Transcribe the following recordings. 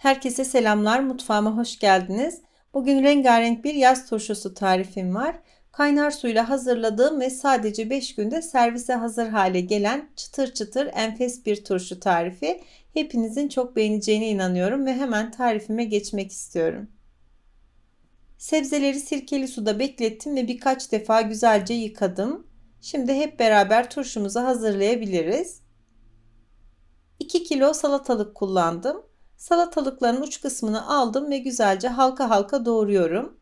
Herkese selamlar, mutfağıma hoş geldiniz. Bugün rengarenk bir yaz turşusu tarifim var. Kaynar suyla hazırladığım ve sadece 5 günde servise hazır hale gelen çıtır çıtır enfes bir turşu tarifi. Hepinizin çok beğeneceğine inanıyorum ve hemen tarifime geçmek istiyorum. Sebzeleri sirkeli suda beklettim ve birkaç defa güzelce yıkadım. Şimdi hep beraber turşumuzu hazırlayabiliriz. 2 kilo salatalık kullandım. Salatalıkların uç kısmını aldım ve güzelce halka halka doğruyorum.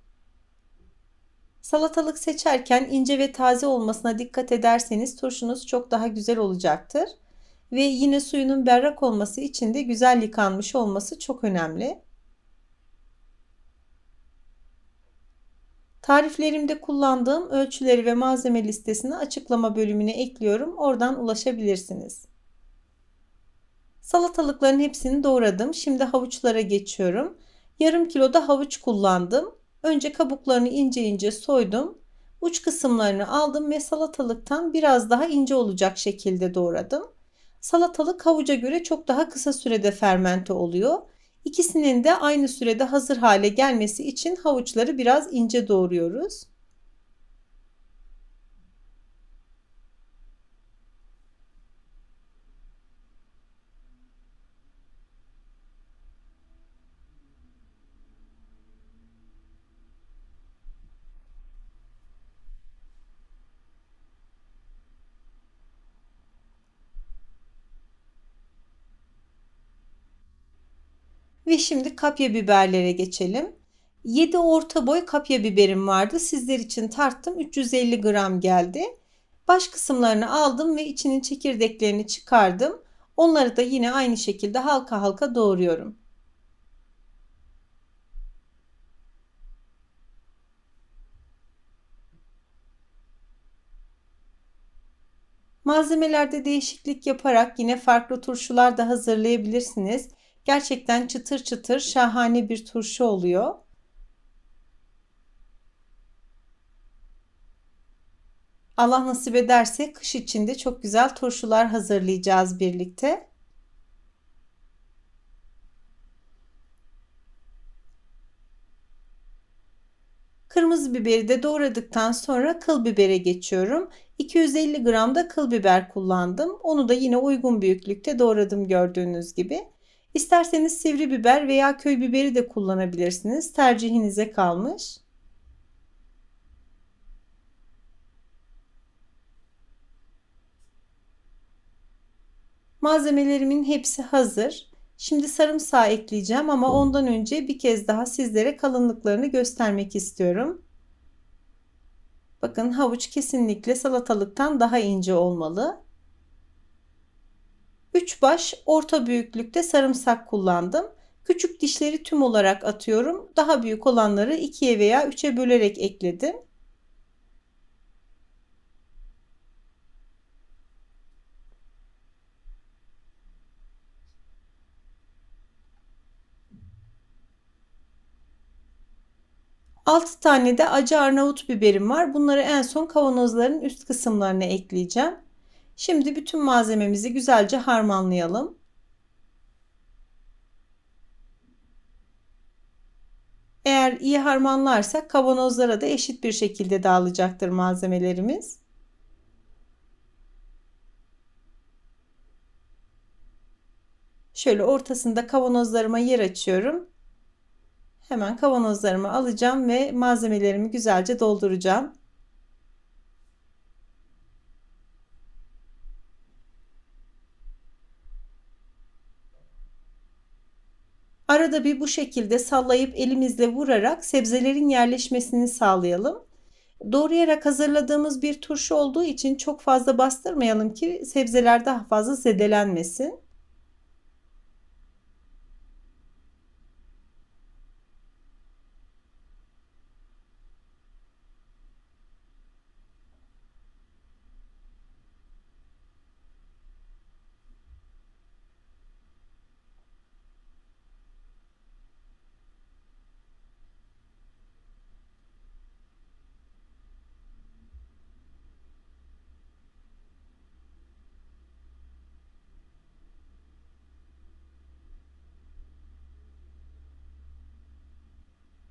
Salatalık seçerken ince ve taze olmasına dikkat ederseniz turşunuz çok daha güzel olacaktır. Ve yine suyunun berrak olması için de güzel yıkanmış olması çok önemli. Tariflerimde kullandığım ölçüleri ve malzeme listesini açıklama bölümüne ekliyorum. Oradan ulaşabilirsiniz. Salatalıkların hepsini doğradım. Şimdi havuçlara geçiyorum. Yarım kilo da havuç kullandım. Önce kabuklarını ince ince soydum. Uç kısımlarını aldım ve salatalıktan biraz daha ince olacak şekilde doğradım. Salatalık havuca göre çok daha kısa sürede fermente oluyor. İkisinin de aynı sürede hazır hale gelmesi için havuçları biraz ince doğruyoruz. Ve şimdi kapya biberlere geçelim. 7 orta boy kapya biberim vardı. Sizler için tarttım. 350 gram geldi. Baş kısımlarını aldım ve içinin çekirdeklerini çıkardım. Onları da yine aynı şekilde halka halka doğruyorum. Malzemelerde değişiklik yaparak yine farklı turşular da hazırlayabilirsiniz. Gerçekten çıtır çıtır şahane bir turşu oluyor. Allah nasip ederse kış içinde çok güzel turşular hazırlayacağız birlikte. Kırmızı biberi de doğradıktan sonra kıl bibere geçiyorum. 250 gram da kıl biber kullandım. Onu da yine uygun büyüklükte doğradım gördüğünüz gibi. İsterseniz sivri biber veya köy biberi de kullanabilirsiniz. Tercihinize kalmış. Malzemelerimin hepsi hazır. Şimdi sarımsağı ekleyeceğim ama ondan önce bir kez daha sizlere kalınlıklarını göstermek istiyorum. Bakın havuç kesinlikle salatalıktan daha ince olmalı. 3 baş orta büyüklükte sarımsak kullandım. Küçük dişleri tüm olarak atıyorum. Daha büyük olanları 2'ye veya 3'e bölerek ekledim. Altı tane de acı Arnavut biberim var. Bunları en son kavanozların üst kısımlarına ekleyeceğim. Şimdi bütün malzememizi güzelce harmanlayalım. Eğer iyi harmanlarsak kavanozlara da eşit bir şekilde dağılacaktır malzemelerimiz. Şöyle ortasında kavanozlarıma yer açıyorum. Hemen kavanozlarımı alacağım ve malzemelerimi güzelce dolduracağım. Arada bir bu şekilde sallayıp elimizle vurarak sebzelerin yerleşmesini sağlayalım. Doğrayarak hazırladığımız bir turşu olduğu için çok fazla bastırmayalım ki sebzeler daha fazla zedelenmesin.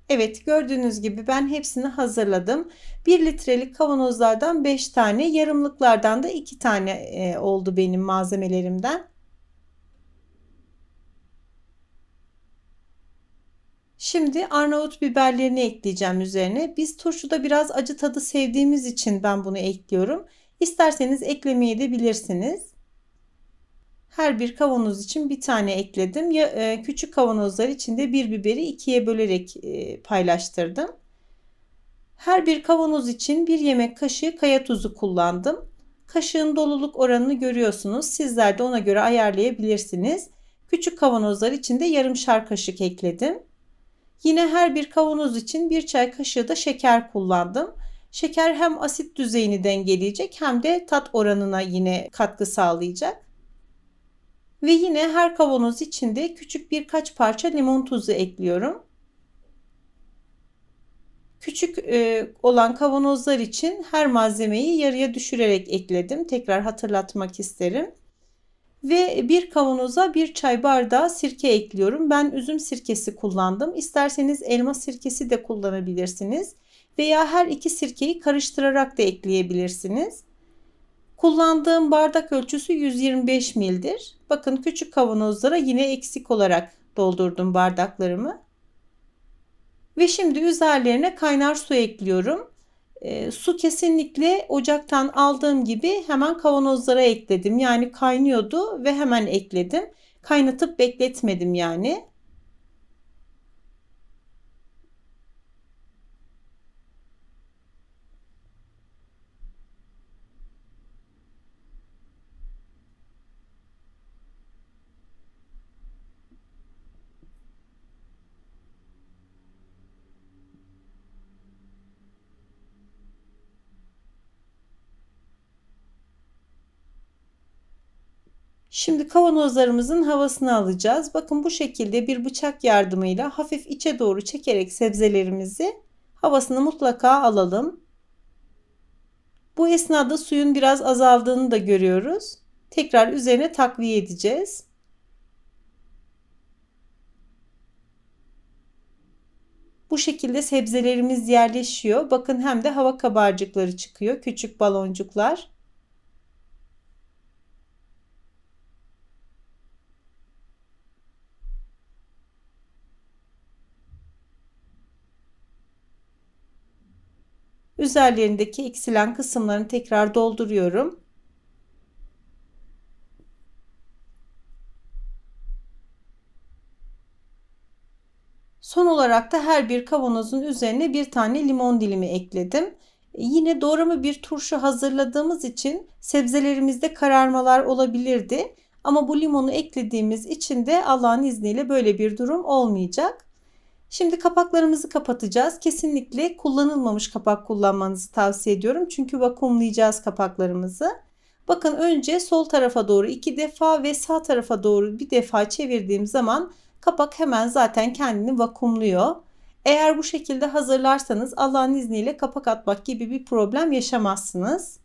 Evet gördüğünüz gibi ben hepsini hazırladım. 1 litrelik kavanozlardan 5 tane, yarımlıklardan da 2 tane e, oldu benim malzemelerimden. Şimdi Arnavut biberlerini ekleyeceğim üzerine. Biz turşuda biraz acı tadı sevdiğimiz için ben bunu ekliyorum. İsterseniz eklemeyi de bilirsiniz. Her bir kavanoz için bir tane ekledim. Ya, e, küçük kavanozlar için de bir biberi ikiye bölerek e, paylaştırdım. Her bir kavanoz için bir yemek kaşığı kaya tuzu kullandım. Kaşığın doluluk oranını görüyorsunuz. Sizler de ona göre ayarlayabilirsiniz. Küçük kavanozlar için de yarımşar kaşık ekledim. Yine her bir kavanoz için bir çay kaşığı da şeker kullandım. Şeker hem asit düzeyini dengeleyecek hem de tat oranına yine katkı sağlayacak. Ve yine her kavanoz içinde küçük birkaç parça limon tuzu ekliyorum. Küçük e, olan kavanozlar için her malzemeyi yarıya düşürerek ekledim. Tekrar hatırlatmak isterim. Ve bir kavanoza bir çay bardağı sirke ekliyorum. Ben üzüm sirkesi kullandım. İsterseniz elma sirkesi de kullanabilirsiniz. Veya her iki sirkeyi karıştırarak da ekleyebilirsiniz. Kullandığım bardak ölçüsü 125 mildir. Bakın küçük kavanozlara yine eksik olarak doldurdum bardaklarımı. Ve şimdi üzerlerine kaynar su ekliyorum. E, su kesinlikle ocaktan aldığım gibi hemen kavanozlara ekledim. Yani kaynıyordu ve hemen ekledim. Kaynatıp bekletmedim yani. Şimdi kavanozlarımızın havasını alacağız. Bakın bu şekilde bir bıçak yardımıyla hafif içe doğru çekerek sebzelerimizi havasını mutlaka alalım. Bu esnada suyun biraz azaldığını da görüyoruz. Tekrar üzerine takviye edeceğiz. Bu şekilde sebzelerimiz yerleşiyor. Bakın hem de hava kabarcıkları çıkıyor. Küçük baloncuklar. Üzerlerindeki eksilen kısımlarını tekrar dolduruyorum. Son olarak da her bir kavanozun üzerine bir tane limon dilimi ekledim. Yine doğrama bir turşu hazırladığımız için sebzelerimizde kararmalar olabilirdi. Ama bu limonu eklediğimiz için de Allah'ın izniyle böyle bir durum olmayacak. Şimdi kapaklarımızı kapatacağız. Kesinlikle kullanılmamış kapak kullanmanızı tavsiye ediyorum. Çünkü vakumlayacağız kapaklarımızı. Bakın önce sol tarafa doğru iki defa ve sağ tarafa doğru bir defa çevirdiğim zaman kapak hemen zaten kendini vakumluyor. Eğer bu şekilde hazırlarsanız Allah'ın izniyle kapak atmak gibi bir problem yaşamazsınız.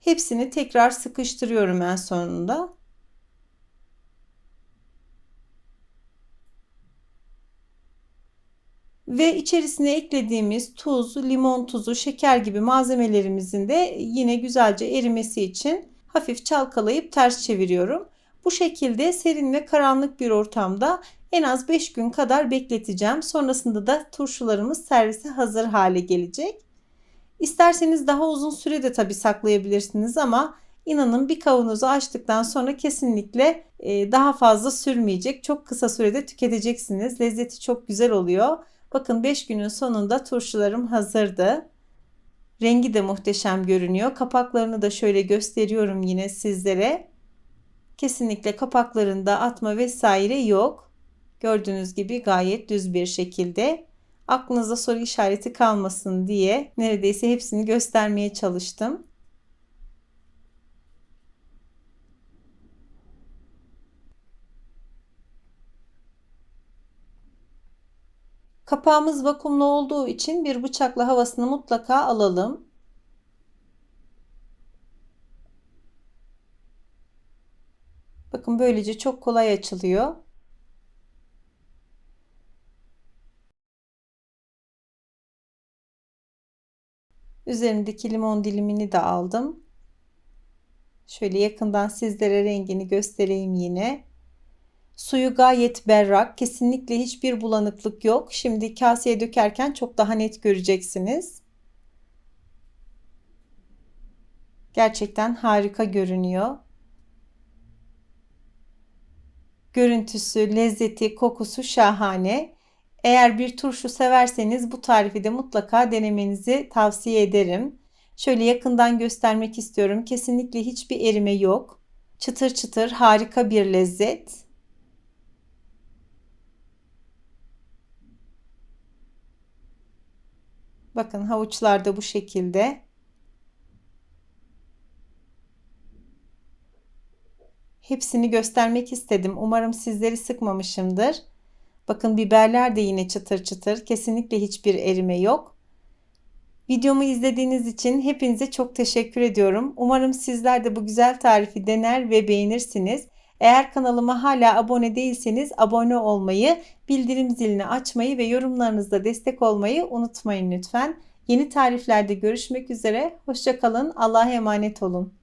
Hepsini tekrar sıkıştırıyorum en sonunda. Ve içerisine eklediğimiz tuz, limon tuzu, şeker gibi malzemelerimizin de yine güzelce erimesi için hafif çalkalayıp ters çeviriyorum. Bu şekilde serin ve karanlık bir ortamda en az 5 gün kadar bekleteceğim. Sonrasında da turşularımız servise hazır hale gelecek. İsterseniz daha uzun süre de tabii saklayabilirsiniz ama inanın bir kavanozu açtıktan sonra kesinlikle e, daha fazla sürmeyecek. Çok kısa sürede tüketeceksiniz. Lezzeti çok güzel oluyor. Bakın 5 günün sonunda turşularım hazırdı. Rengi de muhteşem görünüyor. Kapaklarını da şöyle gösteriyorum yine sizlere. Kesinlikle kapaklarında atma vesaire yok. Gördüğünüz gibi gayet düz bir şekilde aklınızda soru işareti kalmasın diye neredeyse hepsini göstermeye çalıştım. Kapağımız vakumlu olduğu için bir bıçakla havasını mutlaka alalım. Bakın böylece çok kolay açılıyor. Üzerindeki limon dilimini de aldım. Şöyle yakından sizlere rengini göstereyim yine. Suyu gayet berrak. Kesinlikle hiçbir bulanıklık yok. Şimdi kaseye dökerken çok daha net göreceksiniz. Gerçekten harika görünüyor. Görüntüsü, lezzeti, kokusu şahane. Eğer bir turşu severseniz bu tarifi de mutlaka denemenizi tavsiye ederim. Şöyle yakından göstermek istiyorum. Kesinlikle hiçbir erime yok. Çıtır çıtır harika bir lezzet. Bakın havuçlar da bu şekilde. Hepsini göstermek istedim. Umarım sizleri sıkmamışımdır. Bakın biberler de yine çıtır çıtır. Kesinlikle hiçbir erime yok. Videomu izlediğiniz için hepinize çok teşekkür ediyorum. Umarım sizler de bu güzel tarifi dener ve beğenirsiniz. Eğer kanalıma hala abone değilseniz abone olmayı, bildirim zilini açmayı ve yorumlarınızda destek olmayı unutmayın lütfen. Yeni tariflerde görüşmek üzere. Hoşçakalın. Allah'a emanet olun.